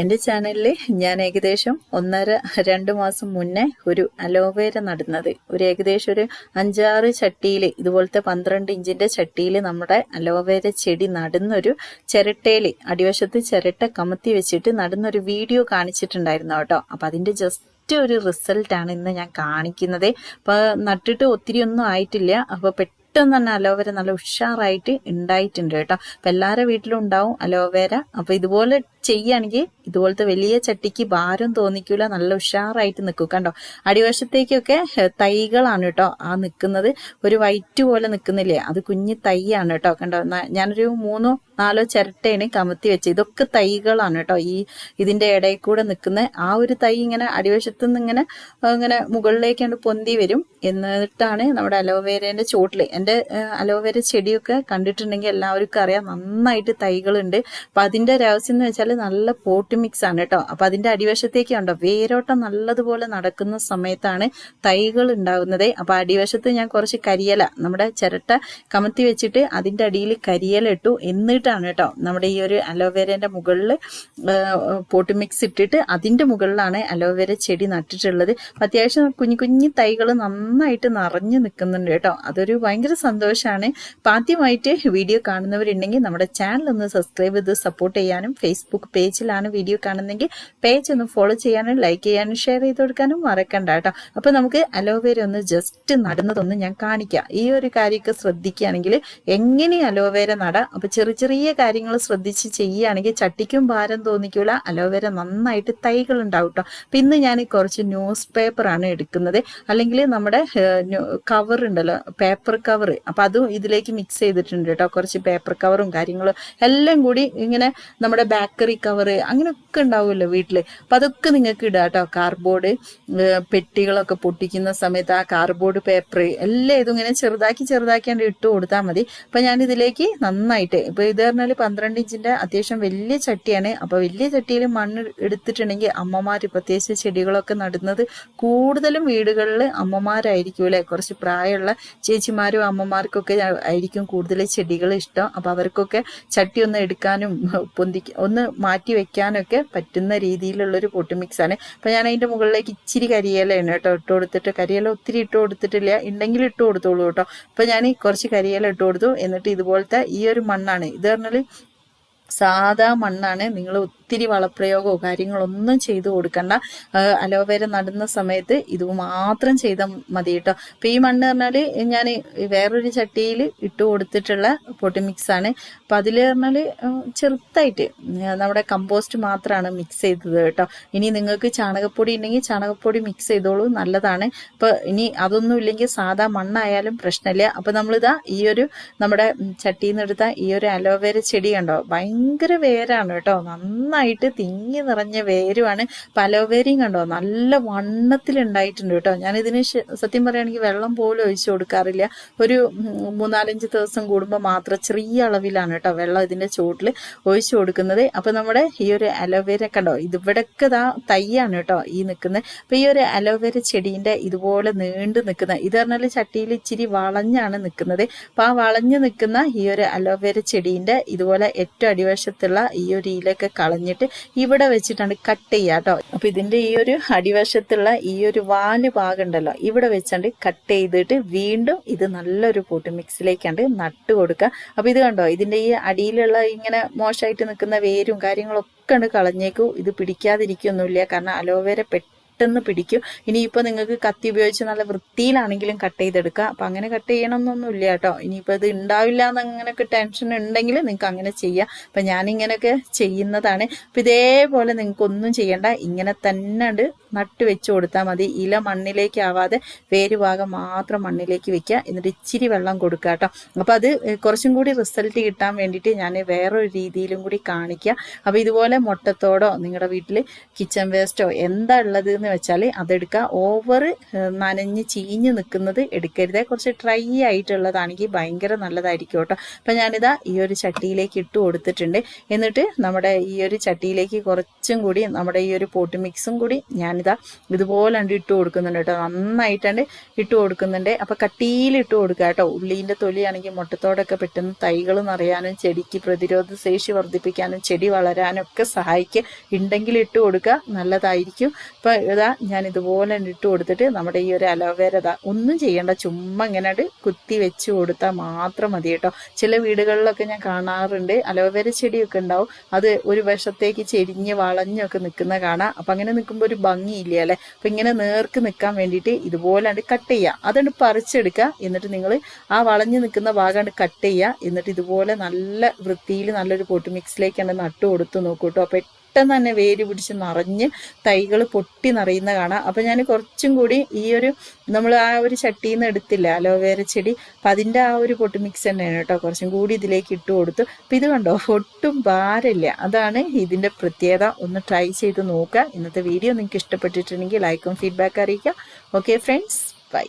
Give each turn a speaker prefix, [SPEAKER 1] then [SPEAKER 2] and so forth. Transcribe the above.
[SPEAKER 1] എന്റെ ചാനലിൽ ഞാൻ ഏകദേശം ഒന്നര രണ്ട് മാസം മുന്നേ ഒരു അലോവേര നടുന്നത്. ഒരു ഏകദേശം ഒരു അഞ്ചാറ് ചട്ടിയിൽ ഇതുപോലത്തെ പന്ത്രണ്ട് ഇഞ്ചിന്റെ ചട്ടിയിൽ നമ്മുടെ അലോവേര ചെടി നടുന്നൊരു ചിരട്ടയിൽ അടിവശത്ത് ചിരട്ട കമത്തി വെച്ചിട്ട് നടുന്നൊരു വീഡിയോ കാണിച്ചിട്ടുണ്ടായിരുന്നു കേട്ടോ. അപ്പം അതിന്റെ ജസ്റ്റ് ഒരു റിസൾട്ടാണ് ഇന്ന് ഞാൻ കാണിക്കുന്നത്. അപ്പോൾ നട്ടിട്ട് ഒത്തിരി ഒന്നും ആയിട്ടില്ല. അപ്പോൾ പെട്ടെന്ന് തന്നെ അലോവേര നല്ല ഉഷാറായിട്ട് ഉണ്ടായിട്ടുണ്ട് കേട്ടോ. അപ്പം എല്ലാവരുടെ വീട്ടിലും ഉണ്ടാവും അലോവേര അപ്പോൾ ഇതുപോലെ ചെയ്യുകയാണെങ്കിൽ ഇതുപോലത്തെ വലിയ ചട്ടിക്ക് ഭാരം തോന്നിക്കൂല നല്ല ഉഷാറായിട്ട് നിൽക്കും കണ്ടോ? അടിവശത്തേക്കൊക്കെ തൈകളാണ് കേട്ടോ ആ നിൽക്കുന്നത് ഒരു വൈറ്റ് പോലെ നിൽക്കുന്നില്ലേ അത് കുഞ്ഞ് തൈയാണ് കേട്ടോ കണ്ടോ? ഞാനൊരു മൂന്നോ നാലോ ചിരട്ടയാണ് കമത്തി വെച്ചത്. ഇതൊക്കെ തൈകളാണ് കേട്ടോ ഈ ഇതിന്റെ ഇടയിൽ കൂടെ നിൽക്കുന്ന ആ ഒരു തൈ ഇങ്ങനെ അടിവശത്തു നിന്ന് ഇങ്ങനെ ഇങ്ങനെ മുകളിലേക്കാണ്ട് പൊന്തി വരും. എന്നിട്ടാണ് നമ്മുടെ അലോവേരേന്റെ ചോട്ടിൽ എന്റെ അലോവേര ചെടിയൊക്കെ കണ്ടിട്ടുണ്ടെങ്കിൽ എല്ലാവർക്കും അറിയാം നന്നായിട്ട് തൈകളുണ്ട്. അപ്പൊ അതിന്റെ രഹസ്യം എന്ന് വെച്ചാൽ നല്ല പോട്ട് മിക്സ് ആണ് കേട്ടോ അപ്പൊ അതിന്റെ അടിവശത്തേക്ക് ഉണ്ടോ വേരോട്ടം നല്ലതുപോലെ നടക്കുന്ന സമയത്താണ് തൈകൾ ഉണ്ടാകുന്നത് അപ്പൊ അടിവശത്ത് ഞാൻ കുറച്ച് കരിയല നമ്മുടെ ചിരട്ട കമത്തി വെച്ചിട്ട് അതിന്റെ അടിയിൽ കരിയല ഇട്ടു. എന്നിട്ടാണ് കേട്ടോ നമ്മുടെ ഈ ഒരു അലോവേരന്റെ മുകളിൽ പോട്ട് മിക്സ് ഇട്ടിട്ട് അതിന്റെ മുകളിലാണ് അലോവേര ചെടി നട്ടിട്ടുള്ളത്. അത്യാവശ്യം കുഞ്ഞു കുഞ്ഞു തൈകൾ നന്നായിട്ട് നിറഞ്ഞു നിൽക്കുന്നുണ്ട് കേട്ടോ അതൊരു ഭയങ്കര സന്തോഷമാണ് അപ്പൊ ആദ്യമായിട്ട് വീഡിയോ കാണുന്നവരുണ്ടെങ്കിൽ നമ്മുടെ ചാനൽ ഒന്ന് സബ്സ്ക്രൈബ് ചെയ്ത് സപ്പോർട്ട് ചെയ്യാനും ഫേസ്ബുക്ക് പേജിലാണ് വീഡിയോ കാണുന്നെങ്കിൽ പേജ് ഒന്ന് ഫോളോ ചെയ്യാനും ലൈക്ക് ചെയ്യാനും ഷെയർ ചെയ്ത് കൊടുക്കാനും മറക്കണ്ട കേട്ടോ. അപ്പൊ നമുക്ക് അലോവേര ഒന്ന് ജസ്റ്റ് നടുന്നതൊന്ന് ഞാൻ കാണിക്കാം. ഈ ഒരു കാര്യമൊക്കെ ശ്രദ്ധിക്കുകയാണെങ്കിൽ എങ്ങനെ അലോവേര നടാം? അപ്പൊ ചെറിയ ചെറിയ കാര്യങ്ങൾ ശ്രദ്ധിച്ച് ചെയ്യുകയാണെങ്കിൽ ചട്ടിക്കും ഭാരം തോന്നിക്കൂല. അലോവേര നന്നായിട്ട് തൈകൾ ഉണ്ടാവും കേട്ടോ. അപ്പൊ ഇന്ന് ഞാൻ കുറച്ച് ന്യൂസ് പേപ്പർ ആണ് എടുക്കുന്നത്. അല്ലെങ്കിൽ നമ്മുടെ കവർ ഉണ്ടല്ലോ പേപ്പർ കവർ അപ്പൊ അതും ഇതിലേക്ക് മിക്സ് ചെയ്തിട്ടുണ്ട് കേട്ടോ. കുറച്ച് പേപ്പർ കവറും കാര്യങ്ങളും എല്ലാം കൂടി ഇങ്ങനെ നമ്മുടെ ബേക്കറി കവർ അങ്ങനെയൊക്കെ ഉണ്ടാവുമല്ലോ വീട്ടിൽ അപ്പം അതൊക്കെ നിങ്ങൾക്ക് ഇടുക കേട്ടോ. കാർഡ്ബോർഡ് പെട്ടികളൊക്കെ പൊട്ടിക്കുന്ന സമയത്ത് ആ കാർഡ്ബോർഡ് പേപ്പർ എല്ലാം ഇതും ഇങ്ങനെ ചെറുതാക്കി ചെറുതാക്കിയാണ്ട് ഇട്ട് കൊടുത്താൽ മതി. അപ്പം ഞാൻ ഇതിലേക്ക് നന്നായിട്ട് ഇപ്പോൾ ഇത് പറഞ്ഞാൽ പന്ത്രണ്ട് ഇഞ്ചിന്റെ അത്യാവശ്യം വലിയ ചട്ടിയാണ്. അപ്പോൾ വലിയ ചട്ടിയിൽ മണ്ണ് എടുത്തിട്ടുണ്ടെങ്കിൽ അമ്മമാർ പ്രത്യേകിച്ച് ചെടികളൊക്കെ നടുന്നത് കൂടുതലും വീടുകളിൽ അമ്മമാരായിരിക്കും അല്ലേ? കുറച്ച് പ്രായമുള്ള ചേച്ചിമാരും അമ്മമാർക്കൊക്കെ ആയിരിക്കും കൂടുതൽ ചെടികൾ ഇഷ്ടം. അപ്പം അവർക്കൊക്കെ ചട്ടി ഒന്ന് എടുക്കാനും പൊന്തി ഒന്ന് മാറ്റി വെക്കാനൊക്കെ പറ്റുന്ന രീതിയിലുള്ളൊരു പൊട്ടി മിക്സാണ് അപ്പൊ ഞാൻ അതിന്റെ മുകളിലേക്ക് ഇച്ചിരി കരിയിലയാണ് കേട്ടോ ഇട്ട് കൊടുത്തിട്ട് കരിയില ഒത്തിരി ഇട്ട് കൊടുത്തിട്ടില്ല. ഉണ്ടെങ്കിൽ ഇട്ട് കൊടുത്തോളൂ കേട്ടോ. അപ്പം ഞാൻ കുറച്ച് കരിയില ഇട്ട് കൊടുത്തു. എന്നിട്ട് ഇതുപോലത്തെ ഈ ഒരു മണ്ണാണ്. ഇത് പറഞ്ഞാൽ സാധാ മണ്ണാണ്. നിങ്ങൾ ഒത്തിരി വളപ്രയോഗമോ കാര്യങ്ങളോ ഒന്നും ചെയ്തു കൊടുക്കണ്ട. അലോവേര നടുന്ന സമയത്ത് ഇത് മാത്രം ചെയ്താൽ മതി കേട്ടോ. അപ്പൊ ഈ മണ്ണ് പറഞ്ഞാൽ ഞാൻ വേറൊരു ചട്ടിയിൽ ഇട്ട് കൊടുത്തിട്ടുള്ള പൊട്ടി മിക്സ് ആണ്. അപ്പൊ അതിൽ പറഞ്ഞാൽ ചെറുതായിട്ട് നമ്മുടെ കമ്പോസ്റ്റ് മാത്രമാണ് മിക്സ് ചെയ്തത് കേട്ടോ. ഇനി നിങ്ങൾക്ക് ചാണകപ്പൊടി ഉണ്ടെങ്കിൽ ചാണകപ്പൊടി മിക്സ് ചെയ്തോളൂ നല്ലതാണ്. അപ്പോൾ ഇനി അതൊന്നും ഇല്ലെങ്കിൽ സാധാ മണ്ണായാലും പ്രശ്നമില്ല അപ്പൊ നമ്മളിതാ ഈ ഒരു നമ്മുടെ ചട്ടിയിൽ നിന്ന് എടുത്ത ഈ ഒരു അലോവേര ചെടി കണ്ടോ? ഭയങ്കര വേരാണ് കേട്ടോ. നന്നായിട്ട് തിങ്ങി നിറഞ്ഞ വേരുമാണ് പലവേരിയും കണ്ടോ? നല്ല വണ്ണത്തിൽ ഉണ്ടായിട്ടുണ്ട് കേട്ടോ. ഞാൻ ഇതിന് സത്യം പറയുകയാണെങ്കിൽ വെള്ളം പോലും ഒഴിച്ചു കൊടുക്കാറില്ല. ഒരു മൂന്നാലഞ്ച് ദിവസം കൂടുമ്പോൾ മാത്രം ചെറിയ അളവിലാണ് കേട്ടോ വെള്ളം ഇതിന്റെ ചുവട്ടിൽ ഒഴിച്ചു കൊടുക്കുന്നത്. അപ്പോൾ നമ്മുടെ ഈ ഒരു അലോവേര കണ്ടോ? ഇതിവിടൊക്കെ ഇതാ തയ്യാണ് കേട്ടോ ഈ നിൽക്കുന്നത് അപ്പോൾ ഈ ഒരു അലോവേര ചെടീന്റെ ഇതുപോലെ നീണ്ട് നിൽക്കുന്ന ഇത് പറഞ്ഞാൽ ചട്ടിയിൽ ഇച്ചിരി വളഞ്ഞാണ് നിൽക്കുന്നത്. അപ്പോൾ ആ വളഞ്ഞു നിൽക്കുന്ന ഈ ഒരു അലോവേര ചെടീന്റെ ഇതുപോലെ ഏറ്റവും അടിവശത്തുള്ള ഈ ഒരു ഇലൊക്കെ കളഞ്ഞിട്ട് ഇവിടെ വെച്ചിട്ടാണ് കട്ട് ചെയ്യുക കേട്ടോ അപ്പൊ ഇതിന്റെ ഈ ഒരു അടിവശത്തുള്ള ഈ ഒരു വാൽ ഭാഗം ഉണ്ടല്ലോ ഇവിടെ വെച്ചാണ്ട് കട്ട് ചെയ്തിട്ട് വീണ്ടും ഇത് നല്ലൊരു കൂട്ട് മിക്സിലേക്കാണ്ട് നട്ട് കൊടുക്കുക. അപ്പൊ ഇത് കണ്ടോ ഇതിന്റെ ഈ അടിയിലുള്ള ഇങ്ങനെ മോശമായിട്ട് നിൽക്കുന്ന വേരും കാര്യങ്ങളൊക്കെ കളഞ്ഞേക്കൂ. ഇത് പിടിക്കാതിരിക്കൊന്നുമില്ല. കാരണം അലോവേര പെട്ടെന്ന് പിടിക്കും. ഇനിയിപ്പോൾ നിങ്ങൾക്ക് കത്തി ഉപയോഗിച്ച് നല്ല വൃത്തിയിലാണെങ്കിലും കട്ട് ചെയ്തെടുക്കാം. അപ്പം അങ്ങനെ കട്ട് ചെയ്യണമെന്നൊന്നുമില്ല കേട്ടോ. ഇനിയിപ്പോൾ ഇത് ഉണ്ടാവില്ല എന്നങ്ങനെയൊക്കെ ടെൻഷൻ ഉണ്ടെങ്കിൽ നിങ്ങൾക്ക് അങ്ങനെ ചെയ്യാം. അപ്പം ഞാനിങ്ങനെയൊക്കെ ചെയ്യുന്നതാണ്. അപ്പം ഇതേപോലെ നിങ്ങൾക്ക് ഒന്നും ചെയ്യണ്ട. ഇങ്ങനെ തന്നെ ഉണ്ട് നട്ട് വെച്ച് കൊടുത്താൽ മതി. ഇല മണ്ണിലേക്ക് ആവാതെ വേര് ഭാഗം മാത്രം മണ്ണിലേക്ക് വെക്കുക. എന്നിട്ട് ഇച്ചിരി വെള്ളം കൊടുക്കുക കേട്ടോ. അപ്പം അത് കുറച്ചും കൂടി റിസൾട്ട് കിട്ടാൻ വേണ്ടിയിട്ട് ഞാൻ വേറൊരു രീതിയിലും കൂടി കാണിക്കുക അപ്പോൾ ഇതുപോലെ മുട്ടത്തോടോ നിങ്ങളുടെ വീട്ടിൽ കിച്ചൺ വേസ്റ്റോ എന്താ ഉള്ളത് എന്ന് വെച്ചാൽ അതെടുക്കുക. ഓവർ നനഞ്ഞ് ചീഞ്ഞ് നിൽക്കുന്നത് എടുക്കരുത്. കുറച്ച് ഡ്രൈ ആയിട്ടുള്ളതാണെങ്കിൽ ഭയങ്കര നല്ലതായിരിക്കും കേട്ടോ. അപ്പം ഞാനിതാ ഈ ഒരു ചട്ടിയിലേക്ക് ഇട്ട് കൊടുത്തിട്ടുണ്ട്. എന്നിട്ട് നമ്മുടെ ഈ ഒരു ചട്ടിയിലേക്ക് കുറച്ചും കൂടി നമ്മുടെ ഈ ഒരു പോട്ട് മിക്സും കൂടി ഞാൻ ഞാനിതാ ഇതുപോലെ ഉണ്ട് ഇട്ട് കൊടുക്കുന്നുണ്ട് കേട്ടോ. നന്നായിട്ടാണ്ട് ഇട്ട് കൊടുക്കുന്നുണ്ട്. അപ്പം കട്ടിയിൽ ഇട്ട് കൊടുക്കുക കേട്ടോ. ഉള്ളീന്റെ തൊലിയാണെങ്കിൽ മുട്ടത്തോടൊക്കെ പെട്ടെന്ന് തൈകൾ നിറയാനും ചെടിക്ക് പ്രതിരോധ ശേഷി വർദ്ധിപ്പിക്കാനും ചെടി വളരാനും ഒക്കെ സഹായിക്കുക ഉണ്ടെങ്കിൽ ഇട്ട് കൊടുക്കുക നല്ലതായിരിക്കും. ഇപ്പം ഇതാ ഞാൻ ഇതുപോലെ ഇട്ട് കൊടുത്തിട്ട് നമ്മുടെ ഈ ഒരു അലോവേര ഇതാ ഒന്നും ചെയ്യേണ്ട. ചുമ്മാ ഇങ്ങനെ കുത്തി വെച്ച് കൊടുത്താൽ മാത്രം മതി കേട്ടോ. ചില വീടുകളിലൊക്കെ ഞാൻ കാണാറുണ്ട്. അലോവേര ചെടിയൊക്കെ ഉണ്ടാവും അത് ഒരു വശത്തേക്ക് ചെരിഞ്ഞ് വളഞ്ഞൊക്കെ നിൽക്കുന്ന കാണാം. അപ്പം അങ്ങനെ നിൽക്കുമ്പോൾ ഒരു ഭംഗിയില്ല അല്ലേ? അപ്പം ഇങ്ങനെ നേർക്ക് നിൽക്കാൻ വേണ്ടിയിട്ട് ഇതുപോലെ കട്ട് ചെയ്യുക അതുകൊണ്ട് പറിച്ചെടുക്കുക എന്നിട്ട് നിങ്ങൾ ആ വളഞ്ഞു നിൽക്കുന്ന ഭാഗം കട്ട് ചെയ്യുക എന്നിട്ട് ഇതുപോലെ നല്ല വൃത്തിയിൽ നല്ലൊരു പൊട്ട് മിക്സിലേക്ക് നട്ടു കൊടുത്ത് നോക്കൂ കേട്ടോ പെട്ടെന്ന് തന്നെ വേര് പിടിച്ച് നിറഞ്ഞ് തൈകൾ പൊട്ടി നിറയുന്ന കാണാം. അപ്പം ഞാൻ കുറച്ചും കൂടി ഈ ഒരു നമ്മൾ ആ ഒരു ചട്ടിയിൽ നിന്ന് എടുത്തില്ല അലോവേര ചെടി. അപ്പം അതിന്റെ ആ ഒരു പൊട്ട് മിക്സ് തന്നെയാണ് കേട്ടോ. കുറച്ചും കൂടി ഇതിലേക്ക് ഇട്ട് കൊടുത്തു. അപ്പം ഇത് കണ്ടോ? ഒട്ടും ഭാരമില്ല. അതാണ് ഇതിന്റെ പ്രത്യേകത. ഒന്ന് ട്രൈ ചെയ്ത് നോക്കുക. ഇന്നത്തെ വീഡിയോ നിങ്ങൾക്ക് ഇഷ്ടപ്പെട്ടിട്ടുണ്ടെങ്കിൽ ലൈക്കും ഫീഡ്ബാക്ക് അറിയിക്കുക. Okay friends bye